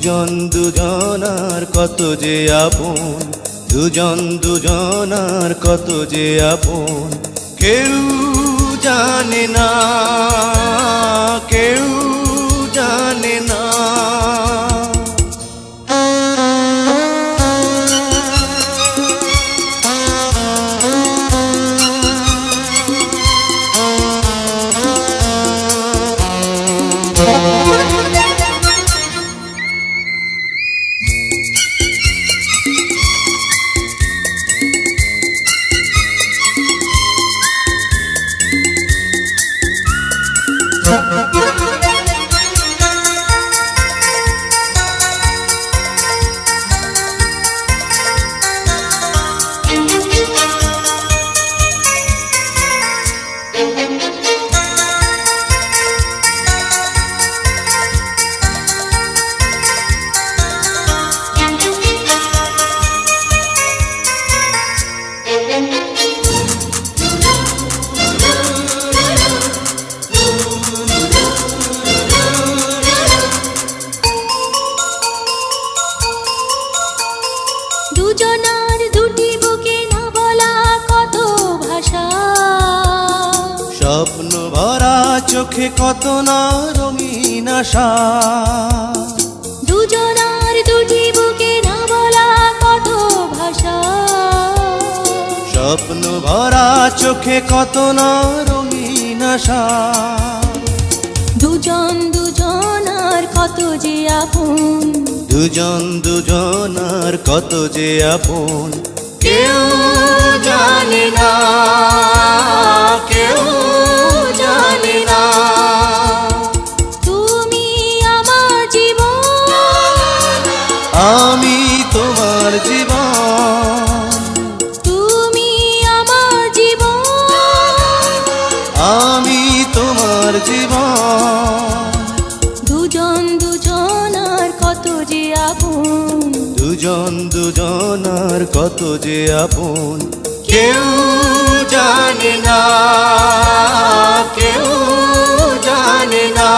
দুজন দুজনার কত যে আপন দুজন দুজনার কত যে আপন কেউ জানে না। চোখে কত না রঙিন আশা। দুজনার দুটি বুকে না বলা কত ভাষা। স্বপ্ন ভরা চোখে কত না রঙিন আশা। দুজন দুজনার কত যে আপন। দুজন দুজনার কত যে আপন। কেউ জানে না কেউ জানে তোমার জীবন। দুজন দুজন আর কত যে আপন। দুজন দুজন আর কত যে আপন। কেউ জানে না কেউ জানে না।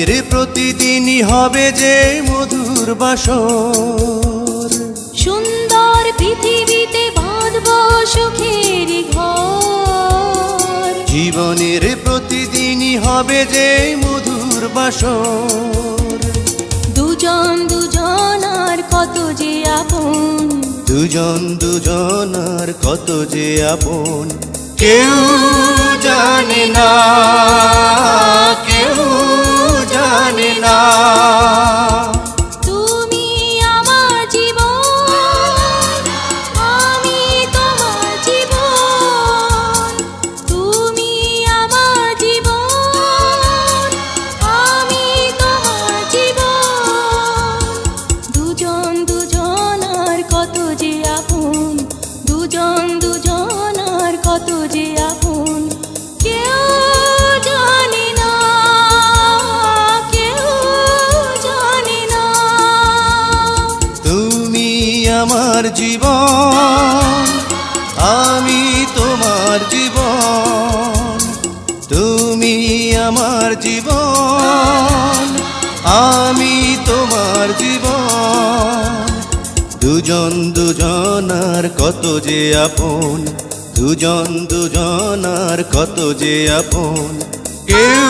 জীবনের প্রতিদিনই হবে যে মধুর বাসর। সুন্দর পৃথিবীতে বাঁধব সুখের ঘর। জীবনের প্রতিদিনই হবে যে মধুর বাসর। দুজন দুজনার কত যে আপন। দুজন দুজনার কত যে আপন। কেউ জানে না কেউ জানে না। তুমি আমার জীবন, আমি তোমার জীবন। তুমি আমার জীবন, আমি তোমার জীবন। দুজন দুজনার কত যে আপন, দুজন দুজনার কত যে আপন। আমার জীবন, আমি তোমার জীবন, তুমি আমার জীবন, আমি তোমার জীবন। দুজন দুজনার কত যে আপন, দুজন দুজনার কত যে আপন। কেউ